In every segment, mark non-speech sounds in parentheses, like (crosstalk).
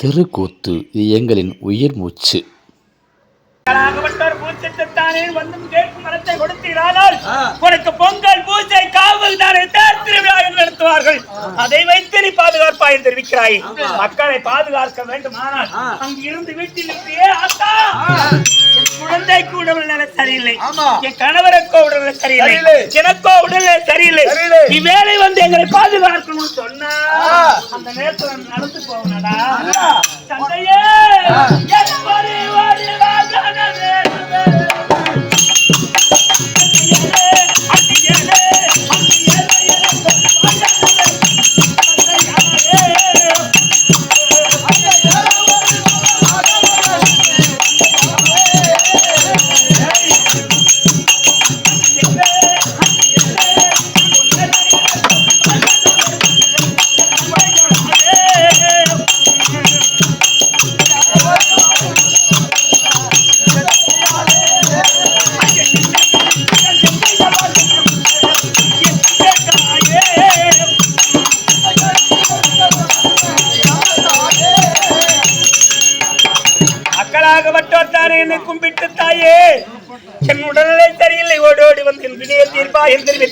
தெருக்கூத்து இது எங்களின் உயிர் மூச்சு. உனக்கு பொங்கல் பூஜை காவல் தானே தேர் திருவிழா என்று நடத்துவார்கள். அதை வைத்து நீ பாதுகாப்பாய் என்று தெரிவிக்கிறாய். மக்களை பாதுகாக்க வேண்டுமானால் அங்கு இருந்து வீட்டில் ஆத்தா! என் குழந்தைக்கு உடல்நிலை சரியில்லை. என் கணவருக்கோ உடல்நிலை சரியில்லை. எனக்கோ உடல்நிலை சரியில்லை. நீ வேலை வந்து எங்களை பாதுகாக்கணும்னு சொன்னா அந்த நேரத்துல நடந்து போகணும்டா தந்தையே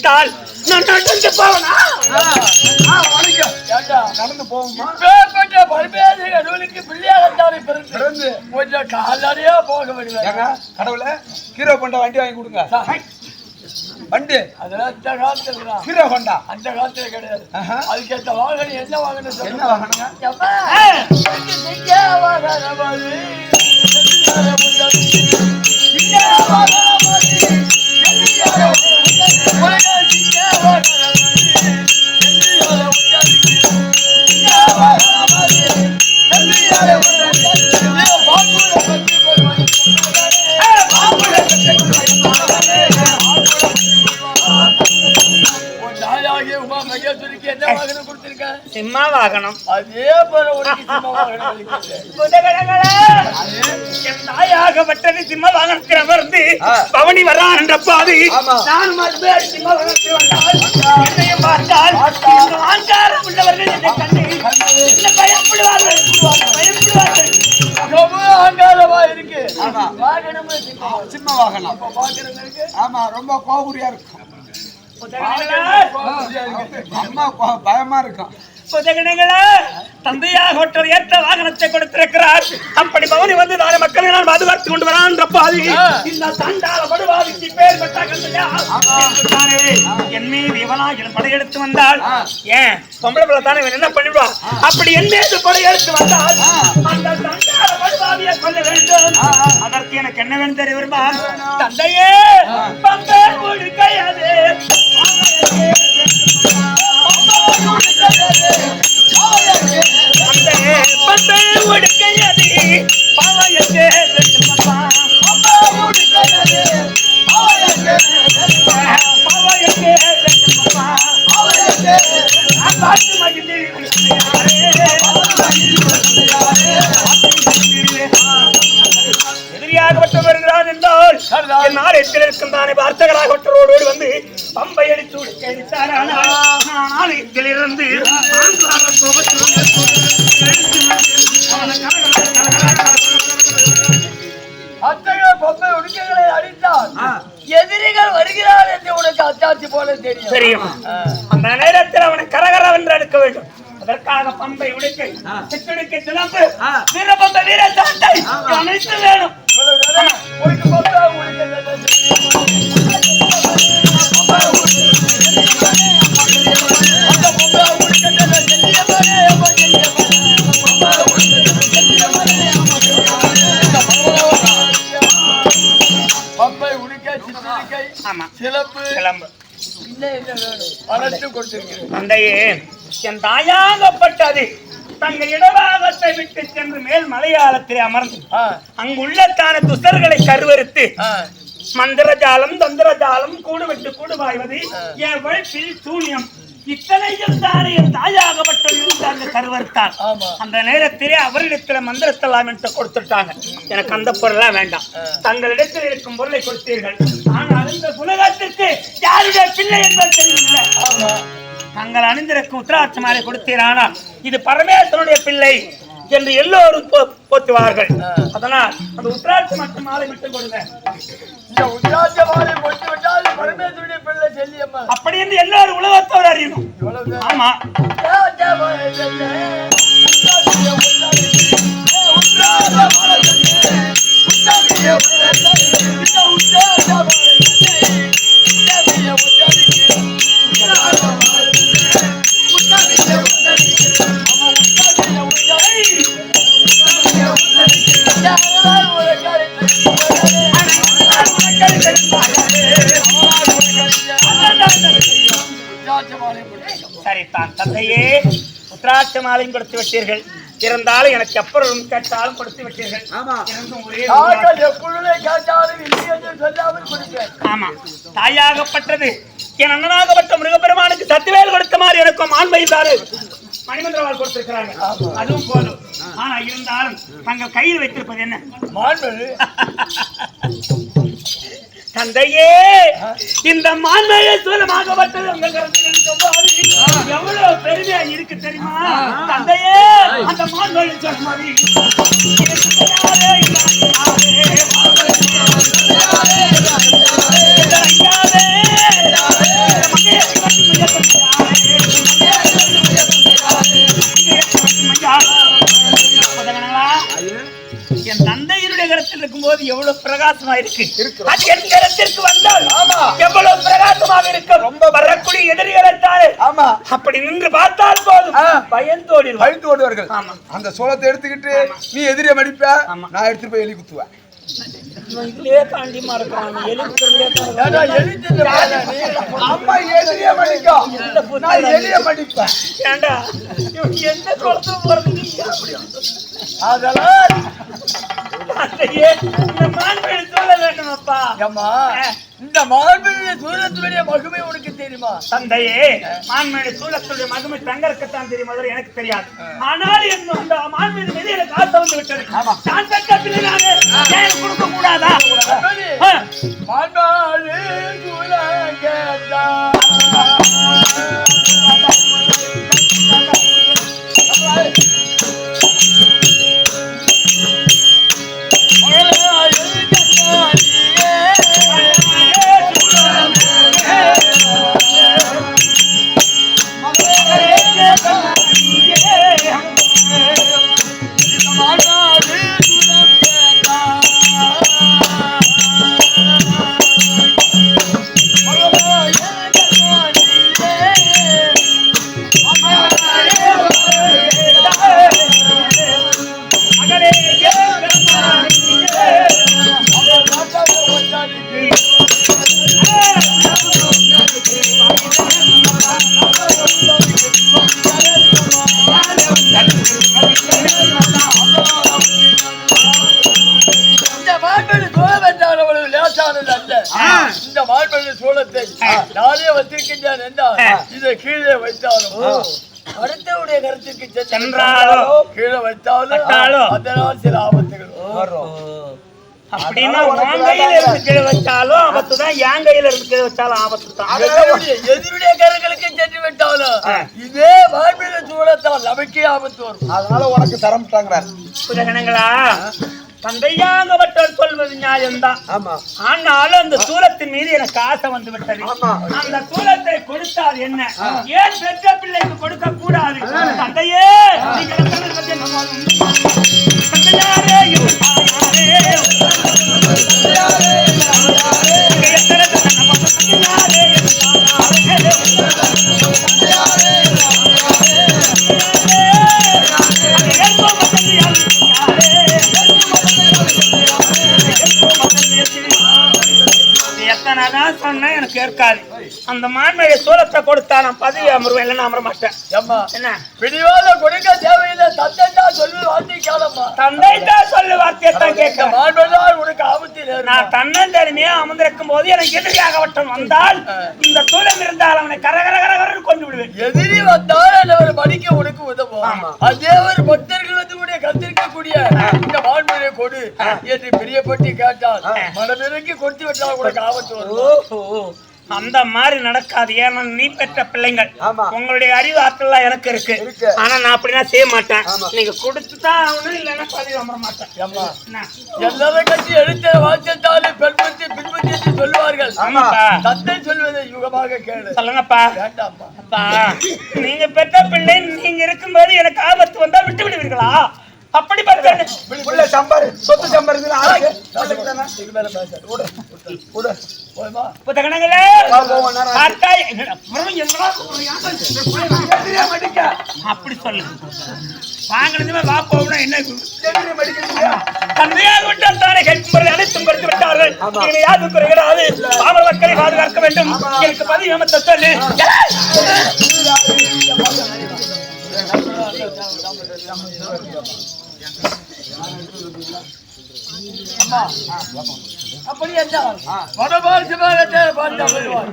தெரிவித்தால் நான் நடந்து போவனா நடந்து போவோமா இப்பேற்பட்ட பல்வேறு கடவுளுக்கு பிள்ளையாகத்தானே பிறந்து கொஞ்சம் போக வேண்டியது கடவுளே ஹீரோ ஹோண்டா வண்டி வாங்கி கொடுங்க. வண்டி. அதெல்லாம் அந்த காலத்துல. ஹீரோ ஹோண்டா அந்த காலத்துல கிடையாது. அதுக்கேற்ற வாகனம் என்ன வாகனம் என்ன சொல்லுங்க அது. அது. அது. அது. சிம்மா வாகனம் அதே போல உனக்கு சிம்ம வாகனம் அளிக்கிறது. என் தாயாகப்பட்டது சிம்ம வாகனத்தில் அமர்ந்து பவனி வரான் என்ற பாதி. நானும் மறுபடியும் சிம்ம வாகனத்தில் வந்தால் பார்த்தால் ஆங்காரம் உள்ளவர்கள் என்னை கண்டு என்ன பயப்படுவார்கள்? பயப்படுவார்கள். ரொம்ப அகங்காரமா இருக்கு. ஆமா. வாகனமும் சிம்ம வாகனம். வாகனம். ஆமா ரொம்ப கோபுரியா இருக்கும். அம்மா பயமா இருக்கும். குதகலகளே, தந்தையாக ஒருத்தர் ஏற்ற வாகனத்தை கொடுத்திருக்கிறார். அப்படி பவனி வந்து நாளை மக்களை நான் பாதுகாத்து கொண்டு வரான் என்ற பாதி இந்த சண்டால படுவாதிக்கு பேர் பெற்றார்கள் இல்லையா? தானே என் மீது இவனாகிலும் படையெடுத்து வந்தால் ஏன்? பொம்பளை பிள்ளை தானே இவன் என்ன பண்ணிவிடுவா அப்படி என் மீது படையெடுத்து வந்தால் அந்த சண்டால படுவாதியை கொள்ள வேண்டும். அதற்கு எனக்கு என்ன வேண்டும் தெரியுமா தந்தையே பம்பை முழுக்கையாது தந்தையே பம்பை முழுக்கையாது பாவையத்தே வெட்டுமப்பா பாவையத்தே வெட்டுமப்பா காட்டு எதிரியாகப்பட்டு வருகிறான் என்றால் இருக்கும் தானே வார்த்தைகளாகப்பட்டவரோடு வந்து பம்பை அடித்து உடுக்க அடித்தார். ஆனால் கலகல அத்தகைய பொம்மை உடுக்கைகளை அடித்தால் எதிரிகள் வருகிறார் என்று உனக்கு அத்தாட்சி போல தெரியும். தெரியும்? அந்த நேரத்தில் அவனை கரகரவென்று எடுக்க வேண்டும். அதற்காக பம்பை உடுக்கை சிற்றுடுக்கை சிலம்பு வீர பம்பை வீர சாட்டை அனைத்து வேணும். பம்பை உடுக்கை என் தாயாகப்பட்டது தங்கள் இடவாகத்தை விட்டு சென்று மேல் மலையாளத்திலே அமர்ந்து ஆ, அங்குள்ளத்தான துசர்களை கருவறுத்து ஆ, மந்திரஜாலம் தந்திரஜாலம் கூடு விட்டு கூடு பாய்வது என் வழக்கில் சூனியம் இத்தனையும் தானே என் தாயாகப்பட்ட இருந்து அங்க கருவறுத்தார் ஆமா. அந்த நேரத்திலே அவரிடத்துல மந்திரத்தெல்லாம் என்று கொடுத்துட்டாங்க. எனக்கு அந்த பொருள்லாம் வேண்டாம். தங்களிடத்தில் இருக்கும் பொருளை கொடுத்தீர்கள். ஆனால் இந்த உலகத்திற்கு யாருடைய பிள்ளை என்பது தெரியவில்லை. தங்கள் அணிந்திருக்கும் உத்தராட்ச மாலை கொடுத்தீர் ஆனால் இது பரமேஸ்வரனுடைய பிள்ளை என்று எல்லோரும் போ- போற்றுவார்கள். அதனால் அந்த உத்ராட்சி மற்றும் மாலை மட்டும் கொடுங்க. அப்படி என்று எல்லாரும் உலகத்தோர் அறியணும். ஆமா. உத்ராட்ச மாலையும் கொடுத்து விட்டீர்கள். இருந்தாலும் எனக்கு எப்பொழுதும் கேட்டாலும் கொடுத்து விட்டீர்கள். ஆமா. தாயாகப்பட்டது. என் அண்ணனாகப்பட்ட முருகப்பெருமானுக்கு சத்துவேல் கொடுத்த மாதிரி எனக்கும் ஆண் வயதாரு மணிமந்திரவாள் கொடுத்திருக்கிறாங்க அதுவும் போதும். ஆனா இருந்தாலும் தங்கள் கையில் வைத்திருப்பது என்ன? மாண்பது (laughs) தந்தையே இந்த கரத்தில் இருக்கும்போது எவ்வளவு பெருமையா இருக்கு தெரியுமா? தந்தையே அந்த சொல்லுமாதி என் தந்தையினுடைய கரத்தில் இருக்கும்போது எவ்வளவு பிரகாசமா இருக்கு? அது என் கரத்திற்கு வந்தால் எவ்வளவு பிரகாசமாக இருக்கும். ரொம்ப வரக்கூடிய எதிரிகளைத்தாரு ஆமா. அப்படி நின்று பார்த்தால் போதும். பயந்தோடி ஆமா. அந்த சோளத்தை எடுத்துக்கிட்டு நீ எதிரியை மடிப்ப. நான் எடுத்துட்டு போய் எலி குத்துவேன். இதுலயே காண்டியமா இருக்கான். அம்மா எதிரியை மடிக்கும் நான் எலியை மடிப்பேன். ஏண்டா? எந்த குளத்துல போறது அதெல்லாம் இந்த மாண்பை சொல்ல வேண்டும் அப்பா இந்த மகிமை உனக்கு தெரியுமா? தந்தையே மான்மேடு சூழத்துடைய மகிமை தங்கறதுக்குத்தான் தெரியும் முதல்ல எனக்கு தெரியாது. ஆனால் என் அந்த மான்மீது மீது எனக்கு ஆசை வந்து விட்டது. நான் பெற்ற கொடுக்க கூடாதா? அப்படி, மாண்புடைய சோழம் என்றால் அவ்வளவு லேசானது அல்ல. இந்த மாண்புடைய சோளத்தை நானே வச்சிருக்கின்றேன் என்றால் இதை கீழே வைத்தாலும் அடுத்தவுடைய கருத்துக்கு சென்று சென்றாலும், கீழே வைத்தாலும் அதனால் சில ஆபத்துகள் வரும். அப்படின்னா உன் கையில இருந்து கீழே வச்சாலும் ஆபத்து தான் என் கையில இருந்து கீழே வச்சாலும் ஆபத்து தான். எதிரியுடைய கரங்களுக்கு சென்று விட்டாலும் இதே மாண்புடைய சூழத்தால் நமக்கே ஆபத்து வரும். அதனால உனக்கு தரமிட்டாங்கிறார் புதகணங்களா தந்தையாகப்பட்டவர் சொல்வது நியாயம்தான். ஆனாலும் அந்த சூலத்தின் மீது எனக்கு ஆசை வந்து விட்டது. அந்த சூலத்தை கொடுத்தால் என்ன? ஏன் பெற்ற பிள்ளைக்கு கொடுக்க கூடாது தந்தையே? தந்தையாரே, என் தாயாரே. நீங்கள் எத்தனை பத்தி என்ன போதும்? தந்தையாரே, இது எத்தனைதான் சொன்னேன் எனக்கு ஏற்காது. அந்த மான்மையை சூரத்தை கொடுத்தா நான் பதவி அமருவேன் இல்லைன்னா அமர மாட்டேன். ஏம்மா என்ன? பிடிவாத கொடுக்க தேவையில்லை தந்தை சொல்லு வார்த்தை கேளம்மா. தந்தை தான் சொல்லு வார்த்தையை தான் இந்த கேட்கிறேன். மாண்புதான் உனக்கு ஆபத்தில் நான் தன்னந்தனிமையா அமர்ந்திருக்கும் போது எனக்கு எதிரியாகவட்டம் வந்தால் இந்த தூரம் இருந்தால் அவனை கரகர கரகரன்னு கொண்டு விடுவேன். எதிரி வந்தால் அவர் படிக்க உனக்கு உதவும். அதே ஒரு பக்தர்கள் வந்து உடைய கத்திருக்கக்கூடிய இந்த கொடு என்று பிரியப்பட்டு கேட்டால் மனமிறங்கி கொடுத்து விட்டால் உனக்கு ஆபத்து வரும்? அந்த மாதிரி நடக்காது. ஏன்னா நீ பெற்ற பிள்ளைங்கள். உங்களுடைய அறிவு ஆற்றலாம் எனக்கு இருக்கு. ஆனா நான் அப்படிலாம் செய்ய மாட்டேன். நீங்க கொடுத்துதான் ஆகணும் இல்லைன்னா பதிவு அமர மாட்டேன்? எல்லாரும் கட்சி எடுத்த வாக்கியத்தாலே பெண்புத்தி பின்புத்தி என்று சொல்லுவார்கள். ஆமாப்பா. தந்தை சொல்வதை யுகமாக கேளு. சொல்லுங்கப்பா. வேண்டாம்மா அப்பா நீங்க பெற்ற பிள்ளை நீங்க இருக்கும்போது எனக்கு ஆபத்து வந்தா விட்டு விடுவீர்களா? அப்படி புள்ள சம்பாரு. சொத்து மடிக்க. அப்படி சொல்லு. வாங்கினதுமே வா போகணும் என்ன. தந்தையாக விட்டால் தானே கேட்கும்படி அனைத்தும் கொடுத்து விட்டார்கள். யாரும் குறைகிறாது. பாமர மக்களை பாதுகாக்க வேண்டும். எனக்கு பதிவு அமர்த்த சொல்லு. அப்படி என்றால் வடபால் சிவாலயத்தை பார்த்தா வருவார்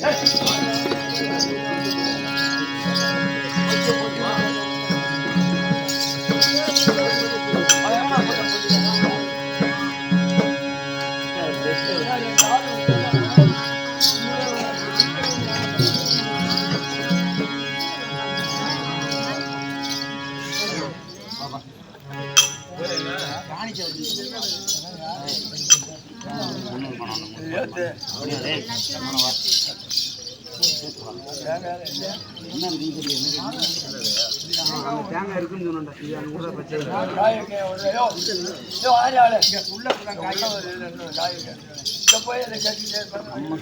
காய்கறி ஒரு ஐயோ, ஐயோ, ஆளு, ஆளு. உள்ள உள்ள ஒரு ரெண்டு காய்கறி. இங்க போய் அதை கட்டிட்டே இருப்பாங்க.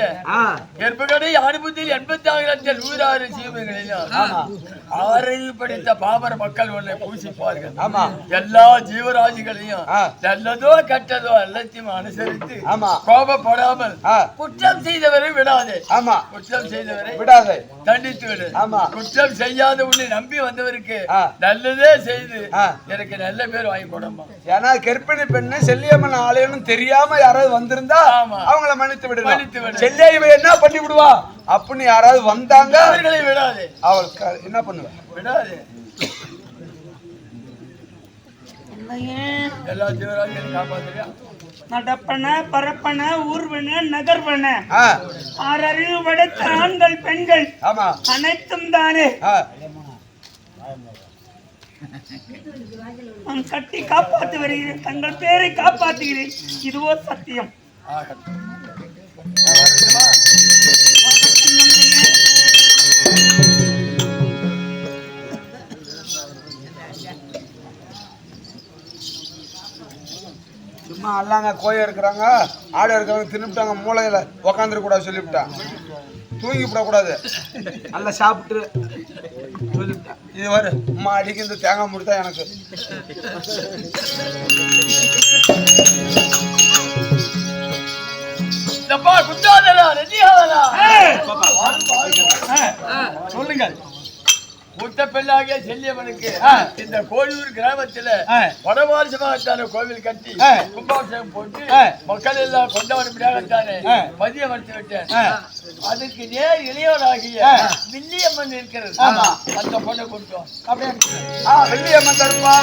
சொல்லக்கூடிய நூறாறு சீமைகளிலும் ஆறையில் படித்த பாமர மக்கள் உன்னை பூசிப்பார்கள் ஆமா. எல்லா ஜீவராசிகளையும் ஆ. நல்லதோ கெட்டதோ எல்லாத்தையும் அனுசரித்து ஆமா. கோபப்படாமல். குற்றம் செய்தவரை விடாதே ஆமா குற்றம் செய்தவரை விடாதே தண்டித்து விடு ஆமா. குற்றம் செய்யாத உன்னை நம்பி வந்தவருக்கு. நல்லதே செய்து. எனக்கு நல்ல பேர் வாங்கி கொடுமா ஏன்னா கர்ப்பிணி பெண்ணு செல்லியம்மன் ஆலயம்னு தெரியாம யாராவது வந்திருந்தா. அவங்கள மன்னித்து மன்னித்து விடலாம் விடு. செல்லியா இவ என்ன பண்ணி விடுவா அப்படின்னு யாராவது வந்தாங்க அவர்களை விடாதே. அவள் க- என்ன பண்ணுவா? விடாதே. எல்லா ஜீவராஜையும் காப்பாத்துறியா நடப்பன பரப்பன ஊர்வன நகர்வன. ஆறறிவு படைத்த ஆண்கள் பெண்கள். ஆமா. அனைத்தும் தானே. நான் கட்டி காப்பாற்றி வருகிறேன் தங்கள் பேரை காப்பாற்றுகிறேன் இதுவோ சத்தியம். சும்மா அல்லாங்க கோயில் இருக்கிறாங்க ஆடு இருக்கிறவங்க தின்னுட்டாங்க மூளையில உக்காந்துட கூடாது சொல்லிவிட்டான் தூங்கி விடக்கூடாது. நல்லா சாப்பிட்டு இது வரு அம்மா அடிக்கு இந்த தேங்காய் முடித்தா எனக்கு. இதப்பா குண்டாதரா ரெடியாதரா சொல்லுங்கள். மூத்த பெண்ணாகிய செல்லியம்மனுக்கு இந்த கோழியூர் கிராமத்துல வடமாரிசமாகத்தான கோவில் கட்டி கும்பாபிஷேகம் போட்டு மக்கள் எல்லாம் கொண்டாடும்படியாகத்தானே மதியம் வச்சு விட்டேன். அதுக்கு நேர் இளையோராகிய வில்லியம்மன் இருக்கிறது அந்த பொண்ணை வா. அப்படியே ஆ வெள்ளியம்மன் தருப்பா